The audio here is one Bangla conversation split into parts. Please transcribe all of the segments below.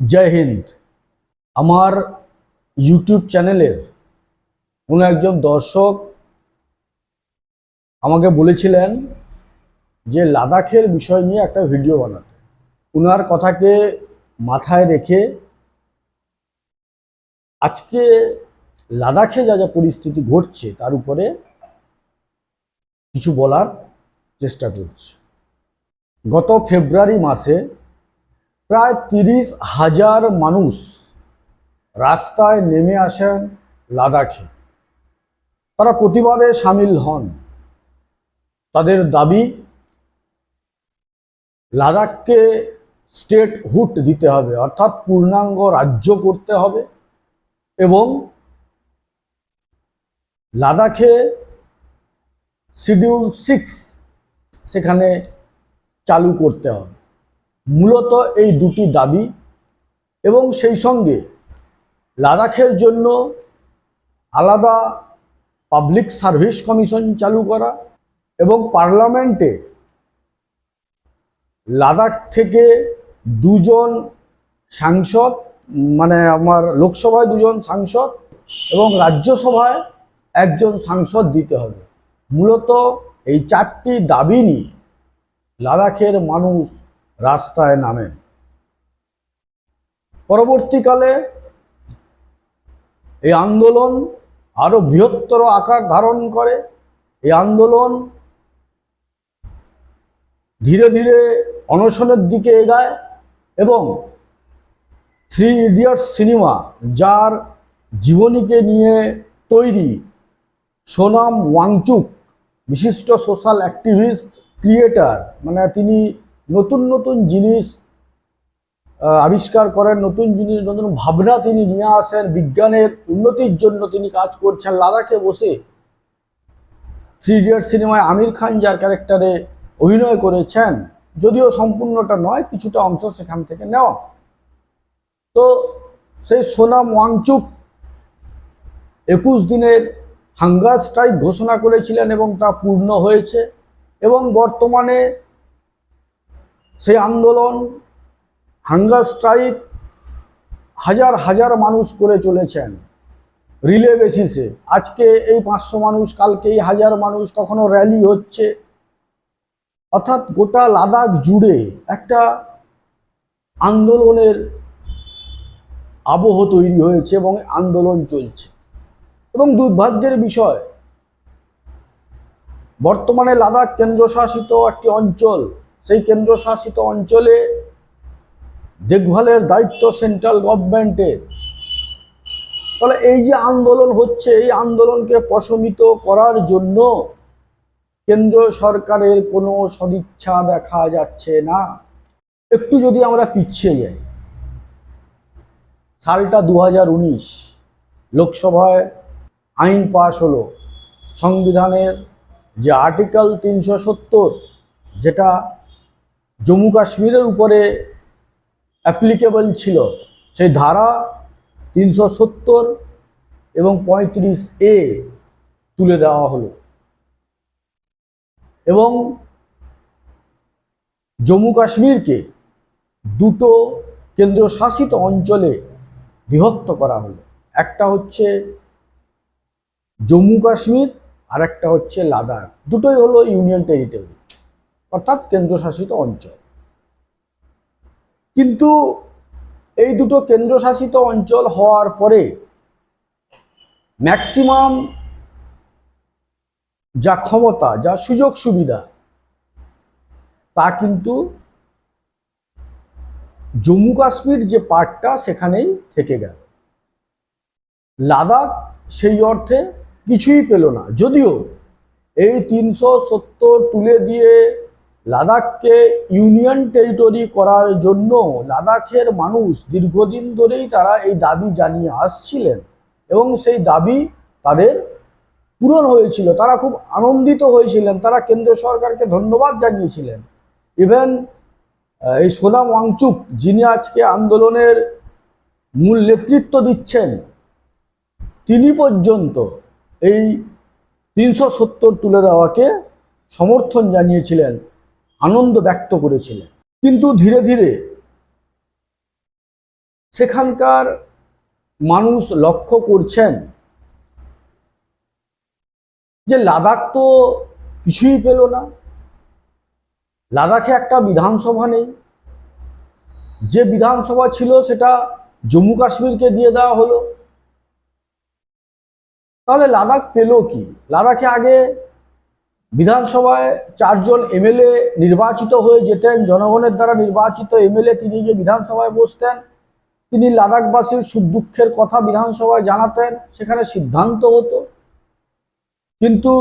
জয় হিন্দ। আমার ইউটিউব চ্যানেলের কোনো একজন দর্শক আমাকে বলেছিলেন যে লাদাখের বিষয় নিয়ে একটা ভিডিও বানাতে। ওনার কথাকে মাথায় রেখে আজকে লাদাখে যা যা পরিস্থিতি ঘটছে তার উপরে কিছু বলার চেষ্টা করছি। গত ফেব্রুয়ারি মাসে প্রায় তিরিশ হাজার মানুষ রাস্তায় নেমে আসেন লাদাখে। তারা প্রতিবাদে সামিল হন। তাদের দাবি, লাদাখকে স্টেট হুট দিতে হবে, অর্থাৎ পূর্ণাঙ্গ রাজ্য করতে হবে এবং লাদাখে শিডিউল সিক্স সেখানে চালু করতে হবে। মূলত এই দুটি দাবি এবং সেই সঙ্গে লাদাখের জন্য আলাদা পাবলিক সার্ভিস কমিশন চালু করা এবং পার্লামেন্টে লাদাখ থেকে দুজন সাংসদ মানে আমার লোকসভায় দুজন সাংসদ এবং রাজ্যসভায় একজন সাংসদ দিতে হবে। মূলত এই চারটি দাবি নিয়ে লাদাখের মানুষ রাস্তায় নামেন পরবর্তীকালে এই আন্দোলন আরও বৃহত্তর আকার ধারণ করে। এই আন্দোলন ধীরে ধীরে অনশনের দিকে এগায় এবং থ্রি ইডিয়টস সিনেমা, যার জীবনীকে নিয়ে তৈরি সোনাম ওয়াংচুক, বিশিষ্ট সোশ্যাল অ্যাক্টিভিস্ট, ক্রিয়েটার। মানে তিনি নতুন নতুন জিনিস আবিষ্কার করেন, নতুন জিনিস, নতুন ভাবনা তিনি নিয়ে আসেন, বিজ্ঞানের উন্নতির জন্য তিনি কাজ করছেন। লাদাখে বসে থ্রি ইডিয়ট সিনেমায় আমির খান যার ক্যারেক্টারে অভিনয় করেছেন, যদিও সম্পূর্ণটা নয়, কিছুটা অংশ সেখান থেকে নেওয়া। তো সেই সোনাম ওয়াংচুক একুশ দিনের হাঙ্গার স্ট্রাইক ঘোষণা করেছিলেন এবং তা পূর্ণ হয়েছে এবং বর্তমানে সেই আন্দোলন হাঙ্গার স্ট্রাইক হাজার হাজার মানুষ করে চলেছেন। রিলে বেসিসে আজকে এই পাঁচশো মানুষ, কালকে এই হাজার মানুষ কখনো র্যালি হচ্ছে। অর্থাৎ গোটা লাদাখ জুড়ে একটা আন্দোলনের আবহ তৈরি হয়েছে এবং আন্দোলন চলছে। এবং দুর্ভাগ্যের বিষয়, বর্তমানে লাদাখ কেন্দ্রশাসিত একটি অঞ্চল সেই কেন্দ্রশাসিত অঞ্চলে দেখভালের দায়িত্ব সেন্ট্রাল গভর্নমেন্টের। তাহলে এই যে আন্দোলন হচ্ছে, এই আন্দোলনকে প্রশমিত করার জন্য কেন্দ্র সরকারের কোনো সদিচ্ছা দেখা যাচ্ছে না। একটু যদি আমরা পিছিয়ে যাই, সালটা দু লোকসভায় আইন পাশ হলো, সংবিধানের যে আর্টিকেল তিনশো সত্তর, যেটা জম্মু কাশ্মীরের উপরে অ্যাপ্লিকেবল ছিল। সেই ধারা তিনশো সত্তর এবং পঁয়ত্রিশ এ তুলে দেওয়া হলো। এবং জম্মু কাশ্মীরকে দুটো কেন্দ্রশাসিত অঞ্চলে বিভক্ত করা হলো। একটা হচ্ছে জম্মু কাশ্মীর আর একটা হচ্ছে লাদাখ। দুটোই হলো ইউনিয়ন টেরিটরি অর্থাৎ কেন্দ্রশাসিত অঞ্চল। কিন্তু এই দুটো কেন্দ্রশাসিত অঞ্চল হওয়ার পরে ম্যাক্সিমাম যা ক্ষমতা, যা সুযোগ সুবিধা, তা কিন্তু জম্মু কাশ্মীর যে পার্টটা সেখানেই থেকে গেল। লাদাখ সেই অর্থে কিছুই পেল না। যদিও এই তিনশো সত্তর তুলে দিয়ে লাদাখকে ইউনিয়ন টেরিটরি করার জন্য লাদাখের মানুষ দীর্ঘদিন ধরেই তারা এই দাবি জানিয়ে আসছিলেন এবং সেই দাবি তাদের পূরণ হয়েছিল। তারা খুব আনন্দিত হয়েছিলেন। তারা কেন্দ্র সরকারকে ধন্যবাদ জানিয়েছিলেন। ইভেন এই সোনাম ওয়াংচুক, যিনি আজকে আন্দোলনের মূল নেতৃত্ব দিচ্ছেন, তিনি পর্যন্ত এই তিনশো সত্তর তুলে দেওয়াকে সমর্থন জানিয়েছিলেন। আনন্দ ব্যক্ত করেছিলেন। কিন্তু ধীরে ধীরে সেখানকার মানুষ লক্ষ্য করছেন যে লাদাখ তো কিছুই পেল না। লাদাখে একটা বিধানসভা নেই। যে বিধানসভা ছিল সেটা জম্মু কাশ্মীরকে দিয়ে দেওয়া হলো। তাহলে লাদাখ পেল কি? লাদাখে আগে বিধানসভায় চারজন এমএলএ নির্বাচিত হয়ে যেতেন, জনগণের দ্বারা নির্বাচিত এমএলএ তিনি যে বিধানসভায় বসতেন, তিনি লাদাখবাসীর সুখ দুঃখের কথা বিধানসভায় জানাতেন, সেখানে সিদ্ধান্ত হতো। কিন্তু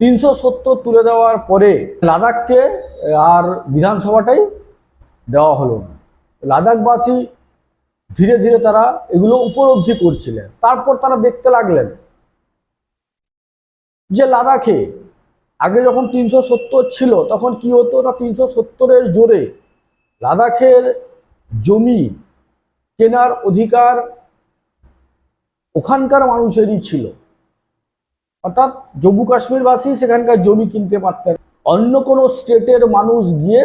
তিনশো সত্তর তুলে দেওয়ার পরে লাদাখকে আর বিধানসভাটাই দেওয়া হলো না। লাদাখবাসী ধীরে ধীরে তারা এগুলো উপলব্ধি করছিলেন। তারপর তারা দেখতে লাগলেন যে লাদাখে আগে যখন তিনশো সত্তর ছিল, তখন কি হতো না তিনশো সত্তরের জোরে লাদাখের জমি কেনার অধিকার ওখানকার মানুষেরই ছিল। অর্থাৎ জম্মু কাশ্মীরবাসী সেখানকার জমি কিনতে পারতেন। অন্য কোনো স্টেটের মানুষ গিয়ে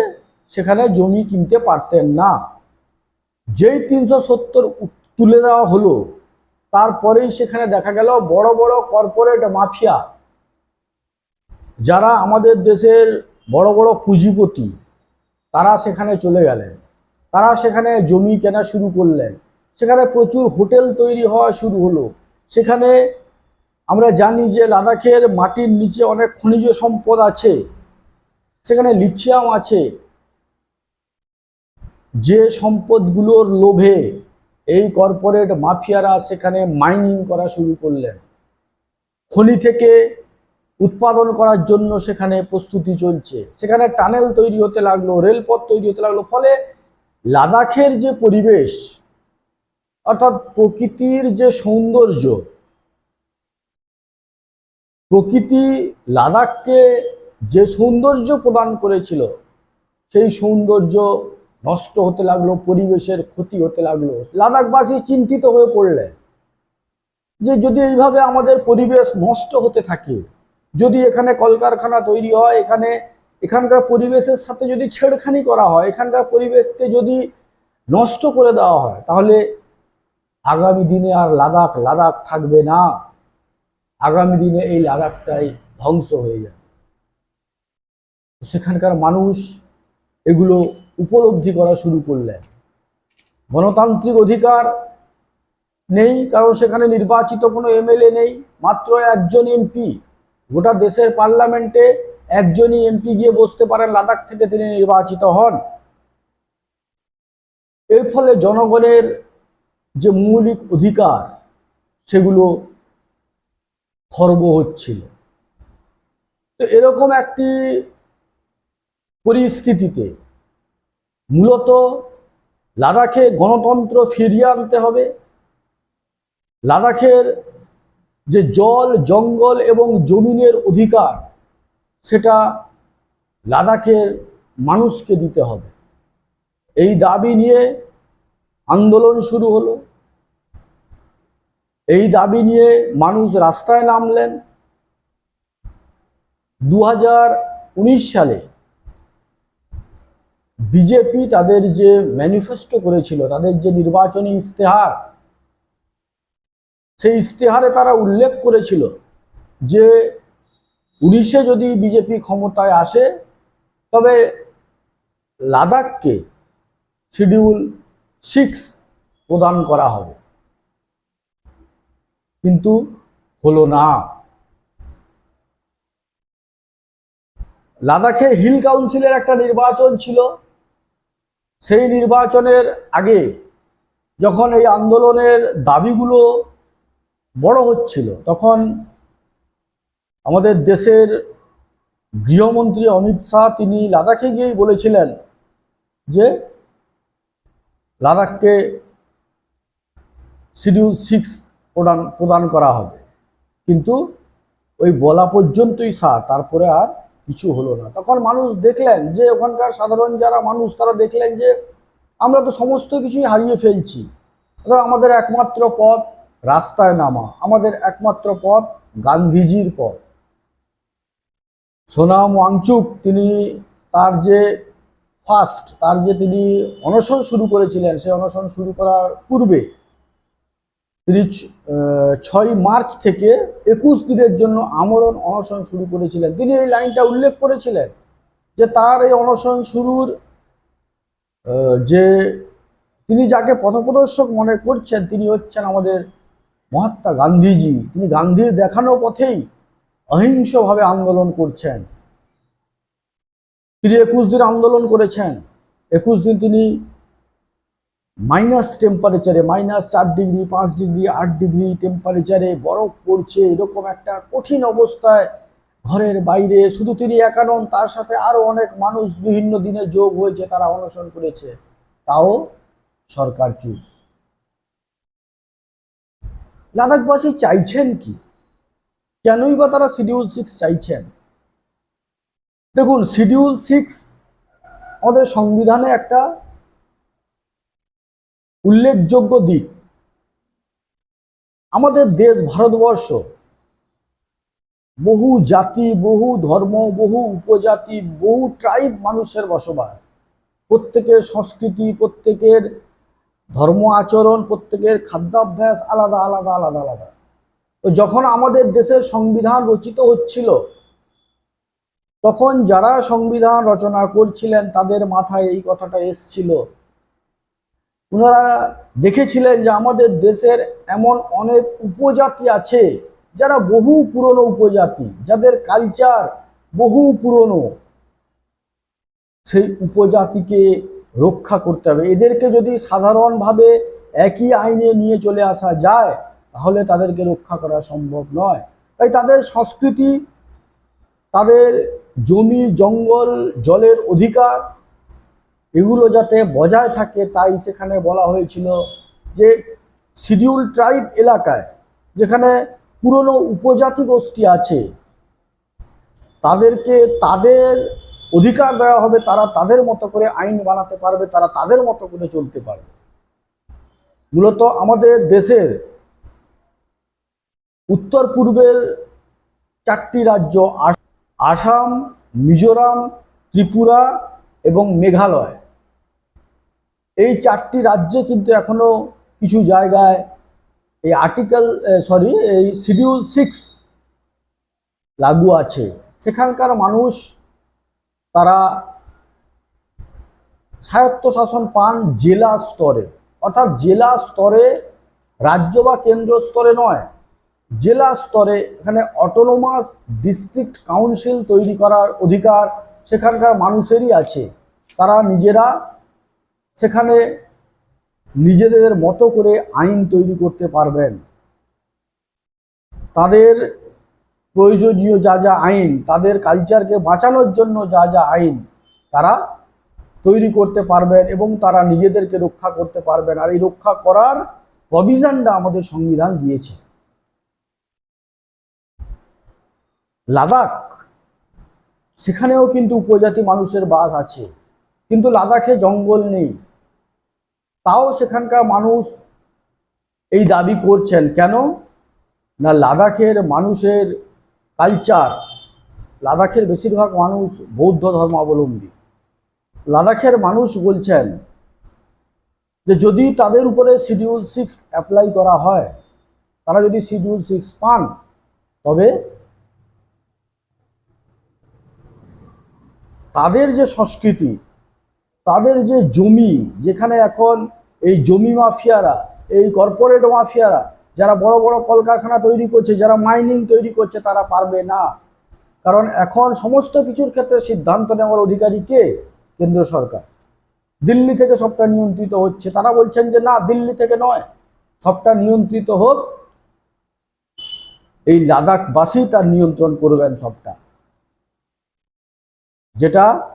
সেখানে জমি কিনতে পারতেন না। যেই তিনশো সত্তর তুলে দেওয়া হলো, তারপরেই সেখানে দেখা গেল বড় বড় কর্পোরেট মাফিয়া যারা আমাদের দেশের বড় বড় পুঁজিপতি, তারা সেখানে চলে গেলেন। তারা সেখানে জমি কেনা শুরু করলেন। সেখানে প্রচুর হোটেল তৈরি হওয়া শুরু হলো। সেখানে আমরা জানি যে লাদাখের মাটির নিচে অনেক খনিজ সম্পদ আছে। সেখানে লিথিয়াম আছে। যে সম্পদগুলোর লোভে এই কর্পোরেট মাফিয়ারা সেখানে মাইনিং করা শুরু করলেন। খনি থেকে উৎপাদন করার জন্য সেখানে প্রস্তুতি চলছে। সেখানে টানেল তৈরি হতে লাগল, রেলপথ তৈরি হতে লাগল। ফলে লাদাখের যে পরিবেশ, অর্থাৎ প্রকৃতির যে সৌন্দর্য, প্রকৃতি লাদাখকে যে সৌন্দর্য প্রদান করেছিল, সেই সৌন্দর্য নষ্ট হতে লাগল, পরিবেশের ক্ষতি হতে লাগল। লাদাখবাসী চিন্তিত হয়ে পড়লেন যে যদি এইভাবে আমাদের পরিবেশ নষ্ট হতে থাকে যদি এখানে কলকারখানা তৈরি হয়, এখানে এখানকার পরিবেশের সাথে যদি ছেড়খানি করা হয়, এখানকার পরিবেশকে যদি নষ্ট করে দেওয়া হয়, তাহলে আগামী দিনে আর লাদাখ লাদাখ থাকবে না। আগামী দিনে এই লাদাখটাই ধ্বংস হয়ে যাবে। সেখানকার মানুষ এগুলো উপলব্ধি করা শুরু করলেন। গণতান্ত্রিক অধিকার নেই, কারণ সেখানে নির্বাচিত কোনো এমএলএ নেই, মাত্র একজন এমপি। গোটা দেশের পার্লামেন্টে একজনই এমপি গিয়ে বসতে পারেন, লাদাখ থেকে তিনি নির্বাচিত হন। এর ফলে জনগণের যে মৌলিক অধিকার, সেগুলো খর্ব হচ্ছিল। তো এরকম একটি পরিস্থিতিতে মূলত লাদাখে গণতন্ত্র ফিরিয়ে আনতে হবে। লাদাখের যে জল, জঙ্গল এবং জমিনের অধিকার, সেটা লাদাখের মানুষকে দিতে হবে। এই দাবি নিয়ে আন্দোলন শুরু হলো। এই দাবি নিয়ে মানুষ রাস্তায় নামলেন। দু হাজার উনিশ সালে বিজেপি তাদের যে ম্যানিফেস্টো করেছিল, তাদের যে নির্বাচনী ইস্তেহার সেই ইশতেহারে তারা উল্লেখ করেছিল যে উনিশে যদি বিজেপি ক্ষমতায় আসে, তবে লাদাখকে শিডিউল সিক্স প্রদান করা হবে। কিন্তু হলো না। লাদাখে হিল কাউন্সিলের একটা নির্বাচন ছিল। সেই নির্বাচনের আগে যখন এই আন্দোলনের দাবিগুলো বড় হচ্ছিল। তখন আমাদের দেশের গৃহমন্ত্রী অমিত শাহ তিনি লাদাখে গিয়েই বলেছিলেন যে, লাদাখকে শিডিউল সিক্স প্রদান প্রদান করা হবে। কিন্তু ওই বলা পর্যন্তই সার তারপরে আর কিছু হলো না। তখন মানুষ দেখলেন যে, ওখানকার সাধারণ যারা মানুষ, তারা দেখলেন যে, আমরা তো সমস্ত কিছুই হারিয়ে ফেলছি। আমাদের একমাত্র পথ রাস্তায় নামা, আমাদের একমাত্র পথ গান্ধীজির পথ। সোনাম ওয়াংচুক, তিনি তার যে ফার্স্ট তার যে তিনি অনশন শুরু করেছিলেন, সেই অনশন শুরু করার পূর্বে তিনি ছয় মার্চ থেকে একুশ দিনের জন্য আমরণ অনশন শুরু করেছিলেন। তিনি এই লাইনটা উল্লেখ করেছিলেন যে তার এই অনশন শুরুর যে তিনি যাকে পথপ্রদর্শক মনে করছেন, তিনি হচ্ছেন আমাদের মহাত্মা গান্ধীজি, তিনি গান্ধীর দেখানো পথেই অহিংসভাবে আন্দোলন করছেন। তিনি একুশ দিন আন্দোলন করেছেন। একুশ দিন তিনি মাইনাস টেম্পারেচারে মাইনাস চার ডিগ্রি পাঁচ ডিগ্রি আট ডিগ্রি টেম্পারেচারে বরফ পড়ছে, এরকম একটা কঠিন অবস্থায় ঘরের বাইরে। শুধু তিনি একা নন, তার সাথে আরও অনেক মানুষ বিভিন্ন দিনে যোগ হয়েছে, তারা অনশন করেছে। তাও সরকার চুপ। লাদাখবাসী চাইছেন কি? কেনই বা তারা শিডিউল সিক্স চাইছেন? দেখুন শিডিউল সিক্স আমাদের সংবিধানে একটা উল্লেখযোগ্য দিক। আমাদের দেশ ভারতবর্ষ বহু জাতি, বহু ধর্ম, বহু উপজাতি, বহু ট্রাইব মানুষের বসবাস। প্রত্যেকের সংস্কৃতি, প্রত্যেকের ধর্ম আচরণ প্রত্যেকের খাদ্যাভ্যাস আলাদা আলাদা আলাদা আলাদা। তো যখন আমাদের দেশের সংবিধান রচিত হচ্ছিল, তখন যারা সংবিধান রচনা করছিলেন, তাদের মাথায় এই কথাটা এসছিল। ওনারা দেখেছিলেন যে আমাদের দেশের এমন অনেক উপজাতি আছে, যারা বহু পুরনো উপজাতি, যাদের কালচার বহু পুরনো। সেই উপজাতিকে রক্ষা করতে হবে। এদেরকে যদি সাধারণভাবে একই আইনে নিয়ে চলে আসা যায়, তাহলে তাদেরকে রক্ষা করা সম্ভব নয়। তাই তাদের সংস্কৃতি, তাদের জমি, জঙ্গল, জলের অধিকার, এগুলো যাতে বজায় থাকে, তাই সেখানে বলা হয়েছিল যে শিডিউল ট্রাইব এলাকায়, যেখানে পুরনো উপজাতি গোষ্ঠী আছে, তাদেরকে তাদের অধিকার দেওয়া হবে, তারা তাদের মতো করে আইন বানাতে পারবে, তারা তাদের মতো করে চলতে পারবে। মূলত আমাদের দেশের উত্তর পূর্বের চারটি রাজ্য আস- আসাম, মিজোরাম, ত্রিপুরা এবং মেঘালয়। এই চারটি রাজ্যে কিন্তু এখনও কিছু জায়গায় এই আর্টিকেল সরি এই শিডিউল সিক্স লাগু আছে। সেখানকার মানুষ তারা স্বায়ত্তশাসন পান জেলা স্তরে। অর্থাৎ জেলা স্তরে রাজ্য বা কেন্দ্র স্তরে নয়, জেলা স্তরে এখানে অটোনোমাস ডিস্ট্রিক্ট কাউন্সিল তৈরি করার অধিকার সেখানকার মানুষেরই আছে। তারা নিজেরা সেখানে নিজেদের মতো করে আইন তৈরি করতে পারবেন। তাদের প্রয়োজনীয় যা যা আইন, তাদের কালচারকে বাঁচানোর জন্য যা যা আইন তারা তৈরি করতে পারবেন এবং তারা নিজেদেরকে রক্ষা করতে পারবেন। আর এই রক্ষা করার প্রভিশনটা আমাদের সংবিধান দিয়েছে। লাদাখ, সেখানেও কিন্তু উপজাতি মানুষের বাস আছে, কিন্তু লাদাখে জঙ্গল নেই। তাও সেখানকার মানুষ এই দাবি করছেন, কেন? না, লাদাখের মানুষের কালচার। লাদাখের বেশিরভাগ মানুষ বৌদ্ধ ধর্মাবলম্বী। লাদাখের মানুষ বলছেন যে যদি তাদের উপরে শিডিউল সিক্স অ্যাপ্লাই করা হয়, তারা যদি শিডিউল সিক্স পান, তবে তাদের যে সংস্কৃতি, তাদের যে জমি, যেখানে এখন এই জমি মাফিয়ারা, এই কর্পোরেট মাফিয়ারা যারা বড় বড় কলকারখানা তৈরি করছে, যারা মাইনিং তৈরি করছে, তারা পারবে না। কারণ এখন সমস্ত কিছুর ক্ষেত্রে সিদ্ধান্ত নেওয়ার অধিকারী কে? কেন্দ্র সরকার। দিল্লি থেকে সবটা নিয়ন্ত্রিত হচ্ছে। তারা বলছেন যে না, দিল্লি থেকে নয়, সবটা নিয়ন্ত্রিত হোক। এই লাদাখবাসী তার নিয়ন্ত্রণ করবেন সবটা। যেটা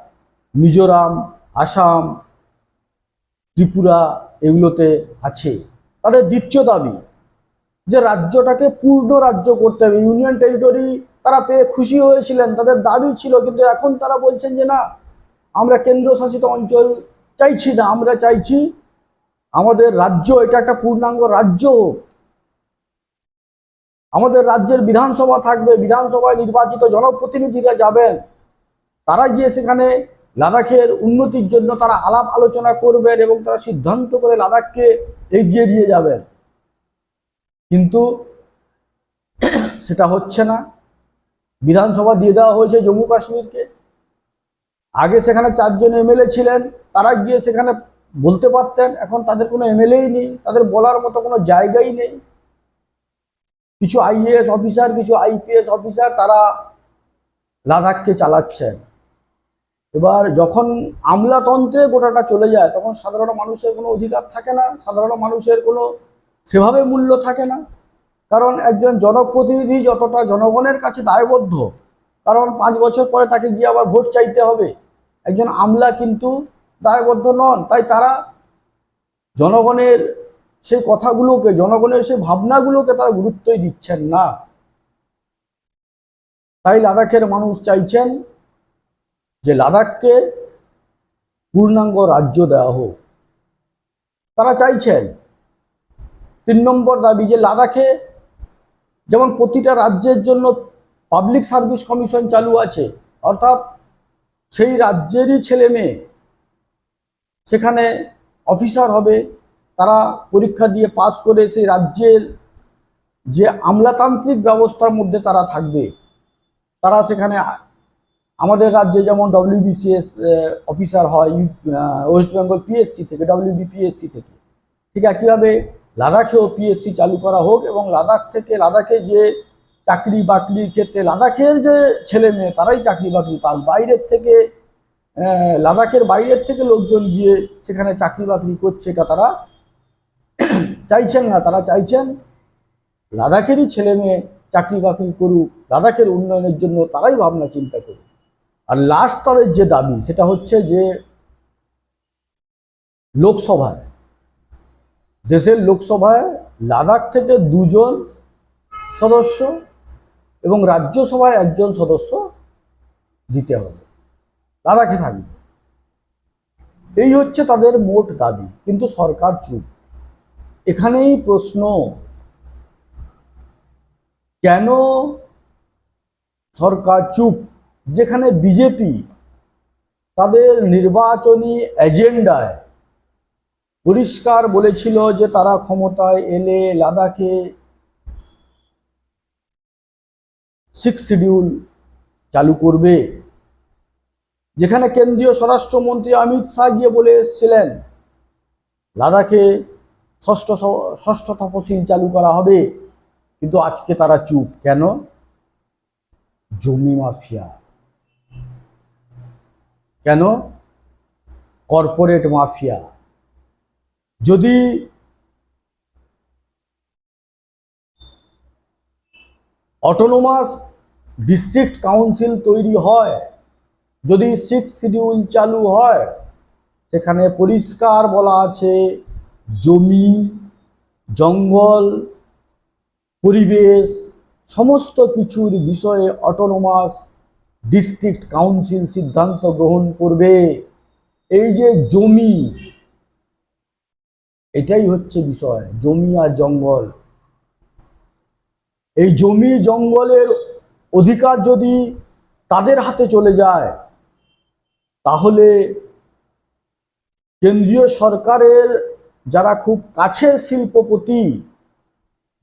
মিজোরাম, আসাম, ত্রিপুরা, এগুলোতে আছে। তাদের দ্বিতীয় দাবি যে রাজ্যটাকে পূর্ণ রাজ্য করতে হবে। ইউনিয়ন টেরিটরি তারা পেয়ে খুশি হয়েছিলেন, তাদের দাবি ছিল, কিন্তু এখন তারা বলছেন যে না, আমরা কেন্দ্রশাসিত অঞ্চল চাইছি না, আমরা চাইছি আমাদের রাজ্য, এটা একটা পূর্ণাঙ্গ রাজ্য আমাদের রাজ্যের বিধানসভা থাকবে, বিধানসভায় নির্বাচিত জনপ্রতিনিধিরা যাবেন। তারা গিয়ে সেখানে লাদাখের উন্নতির জন্য তারা আলাপ আলোচনা করবেন এবং তারা সিদ্ধান্ত করে লাদাখকে এগিয়ে দিয়ে যাবেন। কিন্তু সেটা হচ্ছে না। বিধানসভা দিয়ে দেওয়া হয়েছে জম্মু কাশ্মীরকে। আগে সেখানে চারজন এমএলএ ছিলেন, তারা গিয়ে সেখানে বলতে পারতেন, এখন তাদের কোনো এমএলএই নেই, তাদের বলার মতো কোনো জায়গাই নেই। কিছু আইএএস অফিসার, কিছু আইপিএস অফিসার তারা লাদাখকে চালাচ্ছেন। এবার যখন আমলাতন্ত্রে গোটাটা চলে যায়, তখন সাধারণ মানুষের কোনো অধিকার থাকে না, সাধারণ মানুষের কোনো সেভাবে মূল্য থাকে না। কারণ একজন জনপ্রতিনিধি যতটা জনগণের কাছে দায়বদ্ধ, কারণ পাঁচ বছর পরে তাকে গিয়ে আবার ভোট চাইতে হবে। একজন আমলা কিন্তু দায়বদ্ধ নন, তাই তারা জনগণের সেই কথাগুলোকে, জনগণের সেই ভাবনাগুলোকে তারা গুরুত্বই দিচ্ছেন না। তাই লাদাখের মানুষ চাইছেন যে লাদাখকে পূর্ণাঙ্গ রাজ্য দেওয়া হোক। তারা চাইছেন তিন নম্বর দাবি যে লাদাখে যেমন প্রতিটা রাজ্যের জন্য পাবলিক সার্ভিস কমিশন চালু আছে, অর্থাৎ সেই রাজ্যেরই ছেলে মেয়ে সেখানে অফিসার হবে, তারা পরীক্ষা দিয়ে পাস করে সেই রাজ্যের যে আমলাতান্ত্রিক ব্যবস্থার মধ্যে তারা থাকবে। তারা সেখানে আমাদের রাজ্যে যেমন ডব্লিউবিসিএস অফিসার হয় ওয়েস্ট বেঙ্গল পিএসসি থেকে ডব্লিউবিপিএসসি থেকে। ঠিক একইভাবে লাদাখেও পিএসসি চালু করা হোক এবং লাদাখ থেকে লাদাখে যে চাকরি বাকরির ক্ষেত্রে লাদাখের যে ছেলে মেয়ে, তারাই চাকরি বাকরি পাক। বাইরের থেকে লাদাখের বাইরের থেকে লোকজন গিয়ে সেখানে চাকরি বাকরি করছে এটা তারা চাইছেন না। তারা চাইছেন লাদাখেরই ছেলে মেয়ে চাকরি বাকরি করুক, লাদাখের উন্নয়নের জন্য তারাই ভাবনা চিন্তা করুক। আর লাস্ট তাদের যে দাবি, সেটা হচ্ছে যে লোকসভায় দেশের লোকসভায় লাদাখ থেকে দুজন সদস্য এবং রাজ্যসভায় একজন সদস্য দিতে হবে। লাদাখে থাকবে। এই হচ্ছে তাদের মোট দাবি, কিন্তু সরকার চুপ। এখানেই প্রশ্ন, কেন সরকার চুপ? যেখানে বিজেপি তাদের নির্বাচনী এজেন্ডায় পরিষ্কার বলেছিল যে তারা ক্ষমতায় এলে লাদাখে সিক্স শিডিউল চালু করবে। যেখানে কেন্দ্রীয় স্বরাষ্ট্রমন্ত্রী অমিত শাহ গিয়ে বলে এসেছিলেন, লাদাখে ষষ্ঠ ষষ্ঠ তপশিল চালু করা হবে। কিন্তু আজকে তারা চুপ। কেন? জমি মাফিয়া। কেন? Corporate mafia. যদি অটোনোমাস ডিস্ট্রিক্ট কাউন্সিল তৈরি হয়, যদি সিক্স শিডিউল চালু হয়, সেখানে পরিষ্কার বলা আছে, জমি, জঙ্গল, পরিবেশ, সমস্ত কিছুর বিষয়ে অটোনোমাস ডিস্ট্রিক্ট কাউন্সিল সিদ্ধান্ত গ্রহণ করবে। এই যে জমি এটাই হচ্ছে বিষয়, জমি আর জঙ্গল। এই জমি, জঙ্গলের অধিকার যদি তাদের হাতে চলে যায়, তাহলে কেন্দ্রীয় সরকারের যারা খুব কাছের শিল্পপতি,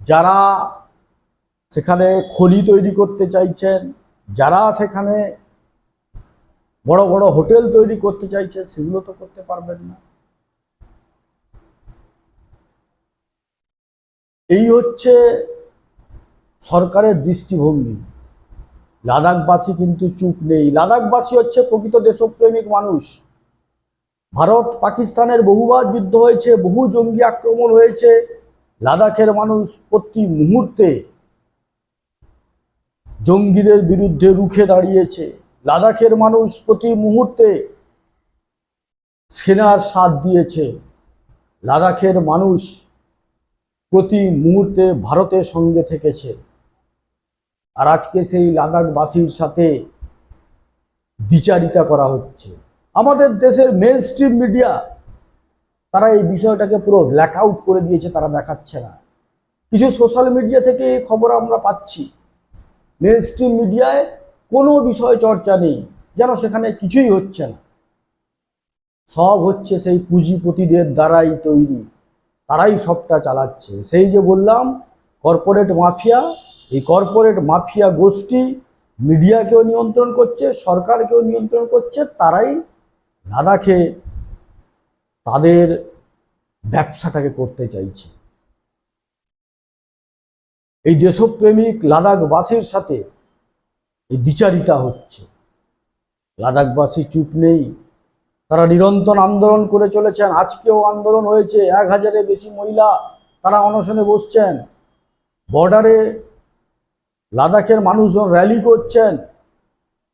যারা সেখানে খনি তৈরি করতে চাইছেন, যারা সেখানে বড় বড় হোটেল তৈরি করতে চাইছে সেগুলো তো করতে পারবেন না। এই হচ্ছে সরকারের দৃষ্টিভঙ্গি। লাদাখবাসী কিন্তু চুপ নেই। লাদাখবাসী হচ্ছে প্রকৃত দেশপ্রেমিক মানুষ। ভারত পাকিস্তানের বহুবার যুদ্ধ হয়েছে, বহু জঙ্গি আক্রমণ হয়েছে। লাদাখের মানুষ প্রতি মুহূর্তে জঙ্গিদের বিরুদ্ধে রুখে দাঁড়িয়েছে। লাদাখের মানুষ প্রতি মুহূর্তে সেনার সাথ দিয়েছে। লাদাখের মানুষ প্রতি মুহূর্তে ভারতের সঙ্গে থেকেছে। আর আজকে সেই লাদাখবাসীর সাথে বিচারিতা করা হচ্ছে। আমাদের দেশের মেন স্ট্রিম মিডিয়া তারা এই বিষয়টাকে পুরো ব্ল্যাক আউট করে দিয়েছে, তারা দেখাচ্ছে না। কিছু সোশ্যাল মিডিয়া থেকে এই খবর আমরা পাচ্ছি। মেন স্ট্রিম মিডিয়ায় কোনো বিষয় চর্চা নেই, যেন সেখানে কিছুই হচ্ছে না। সব হচ্ছে সেই পুঁজিপতিদের দ্বারাই তৈরি। তারাই সবটা চালাচ্ছে। সেই যে বললাম কর্পোরেট মাফিয়া এই কর্পোরেট মাফিয়া গোষ্ঠী মিডিয়াকেও নিয়ন্ত্রণ করছে, সরকারকেও নিয়ন্ত্রণ করছে, তারাই লাদাখে তাদের ব্যবসাটাকে করতে চাইছে। এই দেশপ্রেমিক লাদাখবাসীর সাথে এই দ্বিচারিতা হচ্ছে। লাদাখবাসী চুপ নেই তারা নিরন্তর আন্দোলন করে চলেছেন। আজকেও আন্দোলন হয়েছে। এক হাজারের বেশি মহিলা তারা অনশনে বসছেন। বর্ডারে লাদাখের মানুষজন র্যালি করছেন।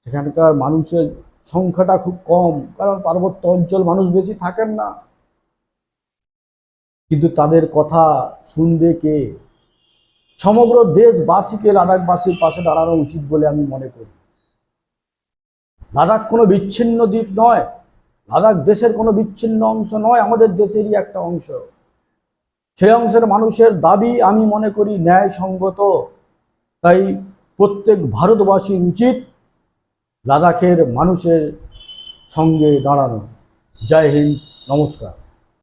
সেখানকার মানুষের সংখ্যাটা খুব কম, কারণ পার্বত্য অঞ্চল মানুষ বেশি থাকেন না। কিন্তু তাদের কথা শুনবে কে? সমগ্র দেশবাসীকে লাদাখবাসীর পাশে দাঁড়ানো উচিত বলে আমি মনে করি। লাদাখ কোনো বিচ্ছিন্ন দ্বীপ নয়। লাদাখ দেশের কোনো বিচ্ছিন্ন অংশ নয়, আমাদের দেশেরই একটা অংশ। সেই অংশের মানুষের দাবি আমি মনে করি ন্যায়সঙ্গত। তাই প্রত্যেক ভারতবাসীর উচিত লাদাখের মানুষের সঙ্গে দাঁড়ানো। জয় হিন্দ, নমস্কার।